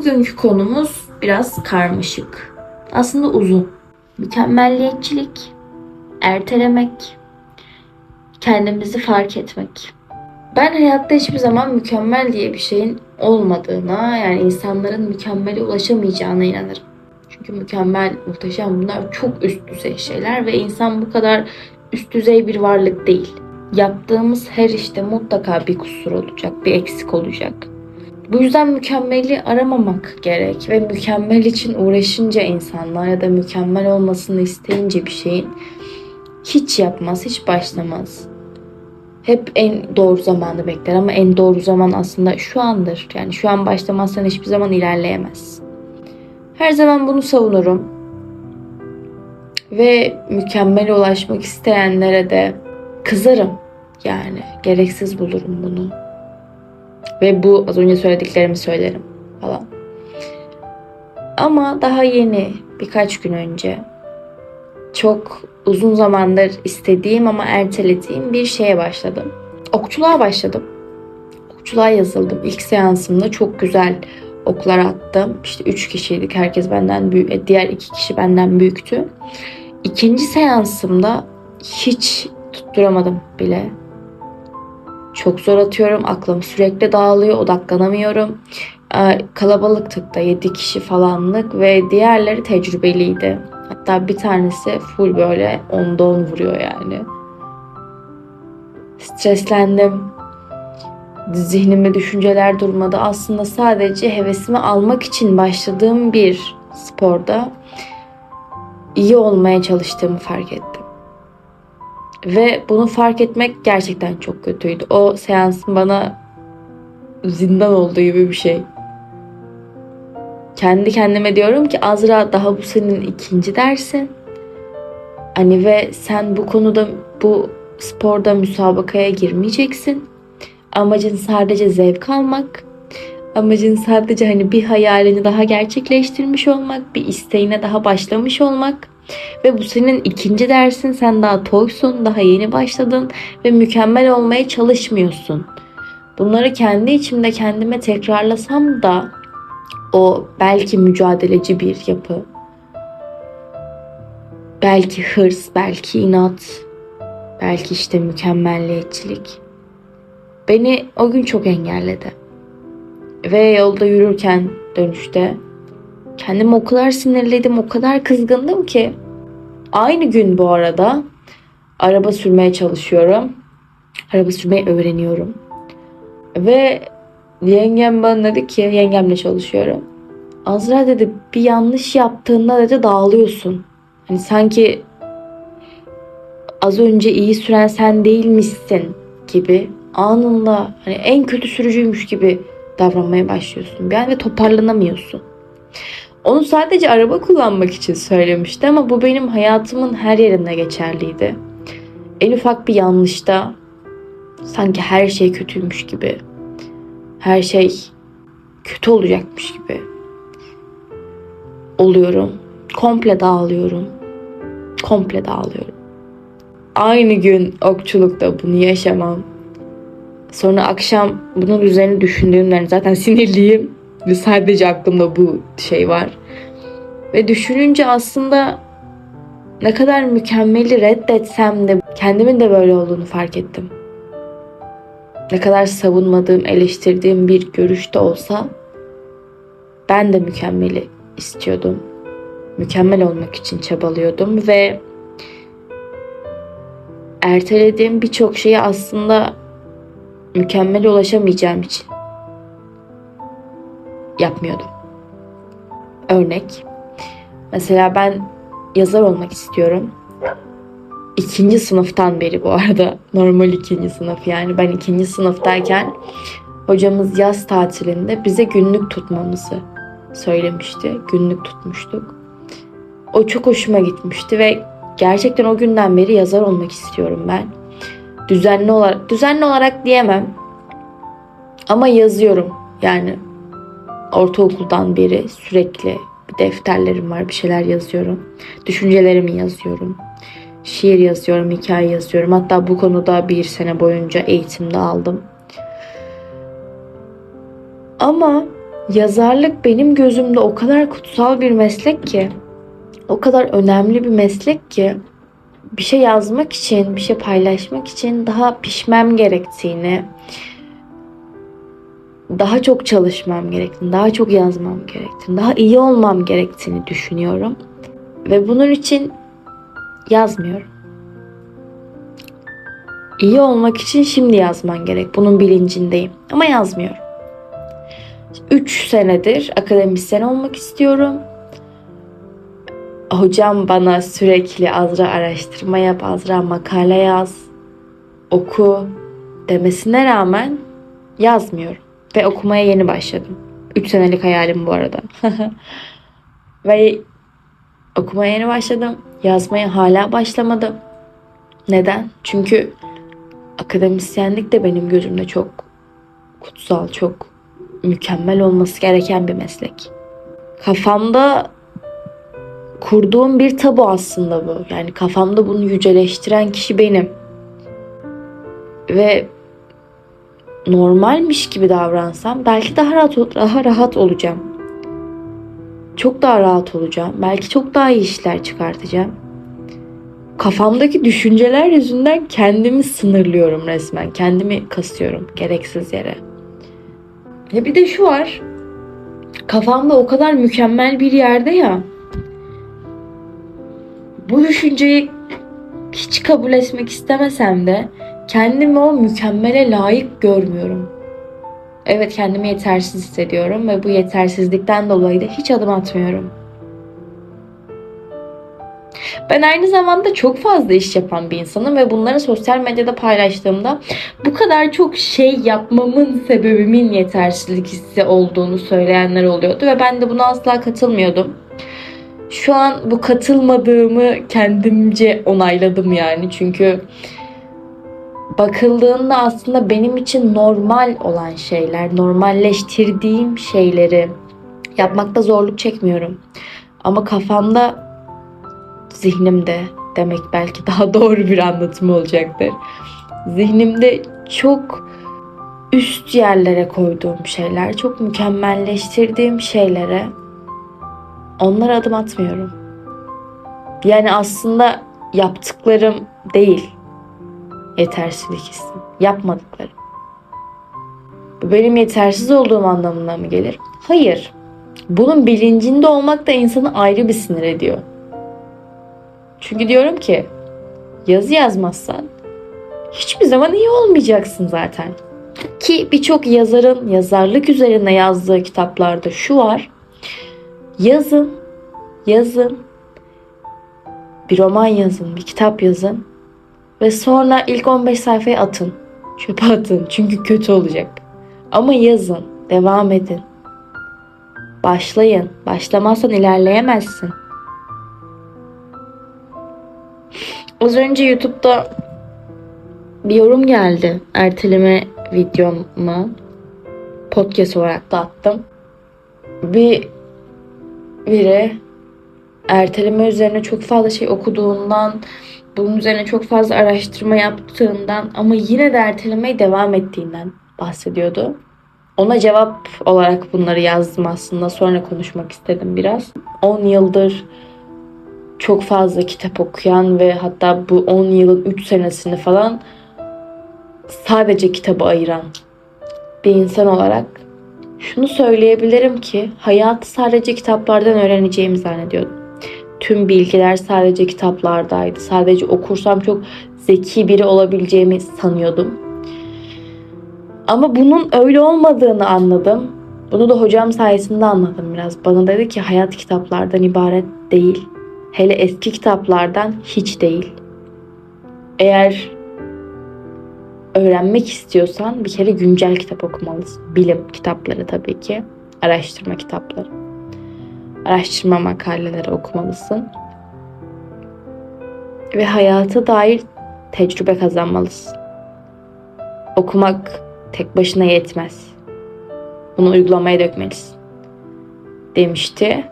Bugünkü konumuz biraz karmaşık. Aslında uzun. Mükemmelliyetçilik, ertelemek, kendimizi fark etmek. Ben hayatta hiçbir zaman mükemmel diye bir şeyin olmadığına, yani insanların mükemmele ulaşamayacağına inanırım. Çünkü mükemmel, muhteşem bunlar çok üst düzey şeyler ve insan bu kadar üst düzey bir varlık değil. Yaptığımız her işte mutlaka bir kusur olacak, bir eksik olacak. Bu yüzden mükemmeli aramamak gerek ve mükemmel için uğraşınca insanlar ya da mükemmel olmasını isteyince bir şeyin hiç yapmaz, hiç başlamaz. Hep en doğru zamanı bekler ama en doğru zaman aslında şu andır. Yani şu an başlamazsan hiçbir zaman ilerleyemez. Her zaman bunu savunurum. Ve mükemmel ulaşmak isteyenlere de kızarım. Yani gereksiz bulurum bunu. Ve bu az önce söylediklerimi söylerim falan. Ama daha yeni birkaç gün önce çok uzun zamandır istediğim ama ertelediğim bir şeye başladım. Okçuluğa başladım. Okçuluğa yazıldım. İlk seansımda çok güzel oklar attım. İşte üç kişiydik. Herkes benden büyük. Diğer iki kişi benden büyüktü. İkinci seansımda hiç tutturamadım bile. Çok zor atıyorum. Aklım sürekli dağılıyor. Odaklanamıyorum. Ee, Kalabalıktık da 7 kişi falanlık ve diğerleri tecrübeliydi. Hatta bir tanesi full böyle onda on vuruyor yani. Streslendim. Zihnimde düşünceler durmadı. Aslında sadece hevesimi almak için başladığım bir sporda iyi olmaya çalıştığımı fark ettim. Ve bunu fark etmek gerçekten çok kötüydü. O seansın bana zindan olduğu gibi bir şey. Kendi kendime diyorum ki Azra daha bu senin ikinci dersin. Hani ve sen bu konuda bu sporda müsabakaya girmeyeceksin. Amacın sadece zevk almak. Amacın sadece hani bir hayalini daha gerçekleştirmiş olmak, bir isteğine daha başlamış olmak. Ve bu senin ikinci dersin. Sen daha toysun, daha yeni başladın ve mükemmel olmaya çalışmıyorsun. Bunları kendi içimde kendime tekrarlasam da o belki mücadeleci bir yapı, belki hırs, belki inat, belki işte mükemmelliyetçilik beni o gün çok engelledi. Ve yolda yürürken dönüşte kendimi o kadar sinirledim, o kadar kızgındım ki aynı gün bu arada araba sürmeye çalışıyorum. Araba sürmeyi öğreniyorum. Ve yengem bana dedi ki yengemle çalışıyorum. Azra dedi bir yanlış yaptığında dedi dağılıyorsun. Hani sanki az önce iyi süren sen değilmişsin gibi anında hani en kötü sürücüymüş gibi davranmaya başlıyorsun. An ve toparlanamıyorsun. Onu sadece araba kullanmak için söylemişti ama bu benim hayatımın her yerinde geçerliydi. En ufak bir yanlışta sanki her şey kötüymüş gibi. Her şey kötü olacakmış gibi oluyorum. Komple dağılıyorum. Komple dağılıyorum. Aynı gün okçulukta bunu yaşamam. Sonra akşam bunun üzerine düşündüğümden zaten sinirliyim. Sadece aklımda bu şey var. Ve düşününce aslında ne kadar mükemmeli reddetsem de kendimin de böyle olduğunu fark ettim. Ne kadar savunmadığım, eleştirdiğim bir görüşte olsa ben de mükemmeli istiyordum. Mükemmel olmak için çabalıyordum ve ertelediğim birçok şeyi aslında mükemmel ulaşamayacağım için yapmıyordum. Örnek. Mesela ben yazar olmak istiyorum. İkinci sınıftan beri bu arada. Normal ikinci sınıf yani. Ben ikinci sınıftayken hocamız yaz tatilinde bize günlük tutmamızı söylemişti. Günlük tutmuştuk. O çok hoşuma gitmişti ve gerçekten o günden beri yazar olmak istiyorum ben. Düzenli olarak düzenli olarak diyemem. Ama yazıyorum. Yani ortaokuldan beri sürekli defterlerim var, bir şeyler yazıyorum. Düşüncelerimi yazıyorum. Şiir yazıyorum, hikaye yazıyorum. Hatta bu konuda bir sene boyunca eğitimde aldım. Ama yazarlık benim gözümde o kadar kutsal bir meslek ki, o kadar önemli bir meslek ki bir şey yazmak için, bir şey paylaşmak için daha pişmem gerektiğini, daha çok çalışmam gerektiğini, daha çok yazmam gerektiğini, daha iyi olmam gerektiğini düşünüyorum. Ve bunun için yazmıyorum. İyi olmak için şimdi yazman gerek. Bunun bilincindeyim. Ama yazmıyorum. 3 senedir akademisyen olmak istiyorum. Hocam bana sürekli Azra araştırma yap, Azra makale yaz, oku demesine rağmen yazmıyorum. Ve okumaya yeni başladım. 3 senelik hayalim bu arada. Ve okumaya yeni başladım. Yazmaya hala başlamadım. Neden? Çünkü akademisyenlik de benim gözümde çok kutsal, çok mükemmel olması gereken bir meslek. Kafamda kurduğum bir tabu aslında bu. Yani kafamda bunu yüceleştiren kişi benim. Ve normalmiş gibi davransam belki daha rahat daha rahat olacağım. Çok daha rahat olacağım. Belki çok daha iyi işler çıkartacağım. Kafamdaki düşünceler yüzünden kendimi sınırlıyorum resmen. Kendimi kasıyorum gereksiz yere. Ya bir de şu var. Kafamda o kadar mükemmel bir yerde ya. Bu düşünceyi hiç kabul etmek istemesem de kendimi o mükemmele layık görmüyorum. Evet kendimi yetersiz hissediyorum ve bu yetersizlikten dolayı da hiç adım atmıyorum. Ben aynı zamanda çok fazla iş yapan bir insanım ve bunları sosyal medyada paylaştığımda bu kadar çok şey yapmamın sebebimin yetersizlik hissi olduğunu söyleyenler oluyordu ve ben de buna asla katılmıyordum. Şu an bu katılmadığımı kendimce onayladım yani çünkü bakıldığında aslında benim için normal olan şeyler, normalleştirdiğim şeyleri yapmakta zorluk çekmiyorum. Ama kafamda zihnimde demek belki daha doğru bir anlatım olacaktır. Zihnimde çok üst yerlere koyduğum şeyler, çok mükemmelleştirdiğim şeylere onlara adım atmıyorum. Yani aslında yaptıklarım değil yetersizlik hissi. Yapmadıklarım. Benim yetersiz olduğum anlamına mı gelir? Hayır. Bunun bilincinde olmak da insanı ayrı bir sinir ediyor. Çünkü diyorum ki yazı yazmazsan hiçbir zaman iyi olmayacaksın zaten. Ki birçok yazarın yazarlık üzerine yazdığı kitaplarda şu var. Yazın, yazın, bir roman yazın, bir kitap yazın ve sonra ilk 15 sayfayı atın. Çöpe atın çünkü kötü olacak. Ama yazın, devam edin. Başlayın. Başlamazsan ilerleyemezsin. Az önce YouTube'da bir yorum geldi. Erteleme videoma podcast olarak da attım. Bir biri erteleme üzerine çok fazla şey okuduğundan, bunun üzerine çok fazla araştırma yaptığından ama yine de ertelemeye devam ettiğinden bahsediyordu. Ona cevap olarak bunları yazdım aslında. Sonra konuşmak istedim biraz. 10 yıldır çok fazla kitap okuyan ve hatta bu 10 yılın 3 senesini falan sadece kitaba ayıran bir insan olarak şunu söyleyebilirim ki hayatı sadece kitaplardan öğreneceğimi zannediyordum. Tüm bilgiler sadece kitaplardaydı. Sadece okursam çok zeki biri olabileceğimi sanıyordum. Ama bunun öyle olmadığını anladım. Bunu da hocam sayesinde anladım biraz. Bana dedi ki hayat kitaplardan ibaret değil. Hele eski kitaplardan hiç değil. Eğer öğrenmek istiyorsan bir kere güncel kitap okumalısın. Bilim kitapları tabii ki. Araştırma kitapları. Araştırma makaleleri okumalısın. Ve hayata dair tecrübe kazanmalısın. Okumak tek başına yetmez. Bunu uygulamaya dökmelisin. Demişti.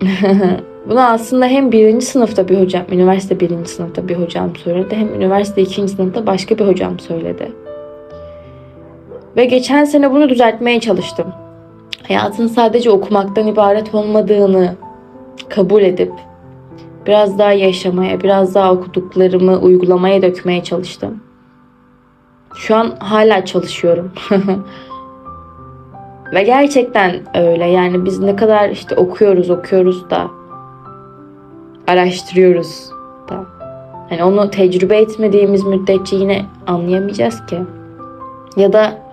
Bunu aslında hem birinci sınıfta bir hocam, üniversite birinci sınıfta bir hocam söyledi. Hem üniversite ikinci sınıfta başka bir hocam söyledi. Ve geçen sene bunu düzeltmeye çalıştım. Hayatın sadece okumaktan ibaret olmadığını kabul edip biraz daha yaşamaya, biraz daha okuduklarımı uygulamaya dökmeye çalıştım. Şu an hala çalışıyorum. Ve gerçekten öyle. Yani biz ne kadar işte okuyoruz, okuyoruz da araştırıyoruz da. Hani onu tecrübe etmediğimiz müddetçe yine anlayamayacağız ki. Ya da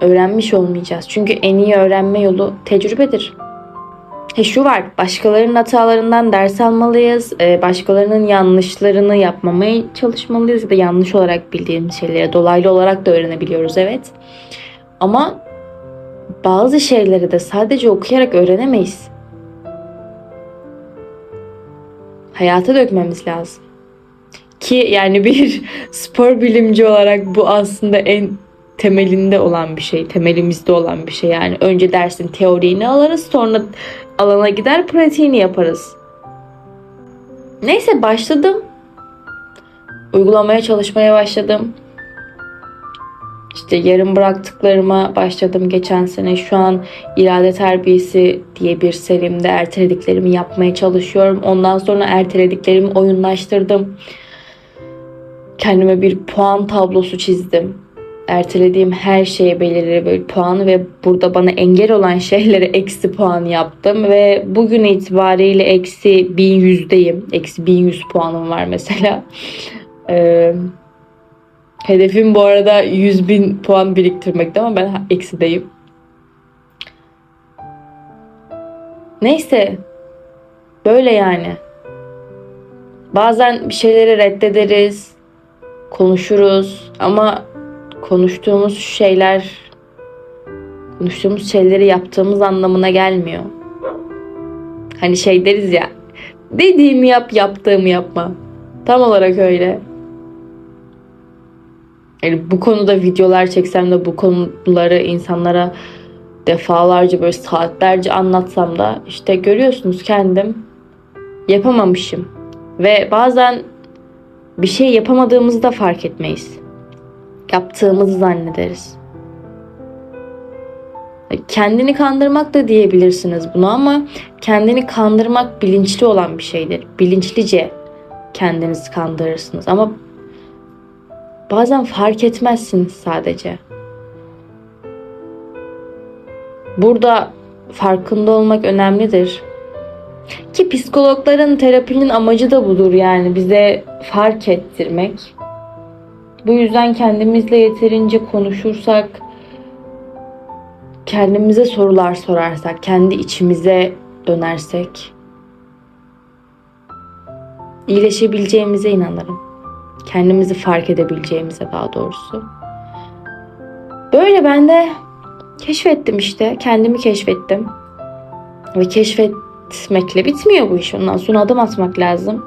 öğrenmiş olmayacağız. Çünkü en iyi öğrenme yolu tecrübedir. He şu var, başkalarının hatalarından ders almalıyız. Ee, Başkalarının yanlışlarını yapmamaya çalışmalıyız. Ya da yanlış olarak bildiğimiz şeyleri dolaylı olarak da öğrenebiliyoruz evet. Ama bazı şeyleri de sadece okuyarak öğrenemeyiz. Hayata dökmemiz lazım. Ki yani bir spor bilimci olarak bu aslında en temelinde olan bir şey, temelimizde olan bir şey. Yani önce dersin teoriğini alırız, sonra alana gider pratiğini yaparız. Neyse başladım. Uygulamaya çalışmaya başladım. İşte yarım bıraktıklarıma başladım geçen sene. Şu an irade terbiyesi diye bir serimde ertelediklerimi yapmaya çalışıyorum. Ondan sonra ertelediklerimi oyunlaştırdım. Kendime bir puan tablosu çizdim. Ertelediğim her şeye belirli bir puan ve burada bana engel olan şeylere eksi puan yaptım ve bugün itibariyle eksi 1100'deyim. Eksi 1100 puanım var mesela. Ee, hedefim bu arada 100 bin puan biriktirmekti ama ben eksideyim. Neyse. Böyle yani. Bazen bir şeyleri reddederiz, konuşuruz ama konuştuğumuz şeyler konuştuğumuz şeyleri yaptığımız anlamına gelmiyor. Hani şey deriz ya dediğimi yap yaptığımı yapma. Tam olarak öyle. Yani bu konuda videolar çeksem de bu konuları insanlara defalarca böyle saatlerce anlatsam da işte görüyorsunuz kendim yapamamışım. Ve bazen bir şey yapamadığımızı da fark etmeyiz yaptığımızı zannederiz. Kendini kandırmak da diyebilirsiniz bunu ama kendini kandırmak bilinçli olan bir şeydir. Bilinçlice kendinizi kandırırsınız ama bazen fark etmezsiniz sadece. Burada farkında olmak önemlidir. Ki psikologların terapinin amacı da budur yani bize fark ettirmek. Bu yüzden kendimizle yeterince konuşursak, kendimize sorular sorarsak, kendi içimize dönersek iyileşebileceğimize inanırım. Kendimizi fark edebileceğimize daha doğrusu. Böyle ben de keşfettim işte. Kendimi keşfettim. Ve keşfetmekle bitmiyor bu iş. Ondan sonra adım atmak lazım.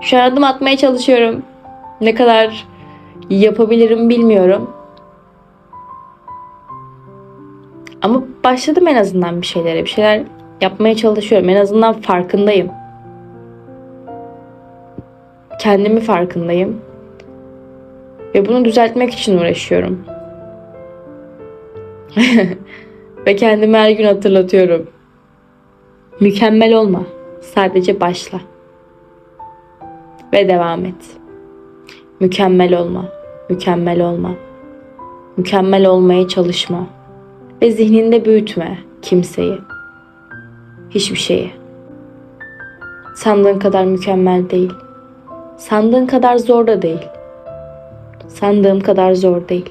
Şu an adım atmaya çalışıyorum. Ne kadar yapabilirim bilmiyorum. Ama başladım en azından bir şeylere. Bir şeyler yapmaya çalışıyorum. En azından farkındayım. Kendimi farkındayım. Ve bunu düzeltmek için uğraşıyorum. Ve kendime her gün hatırlatıyorum. Mükemmel olma. Sadece başla. Ve devam et. Mükemmel olma. Mükemmel olma. Mükemmel olmaya çalışma. Ve zihninde büyütme kimseyi. Hiçbir şeyi. Sandığın kadar mükemmel değil. Sandığın kadar zor da değil. Sandığım kadar zor değil.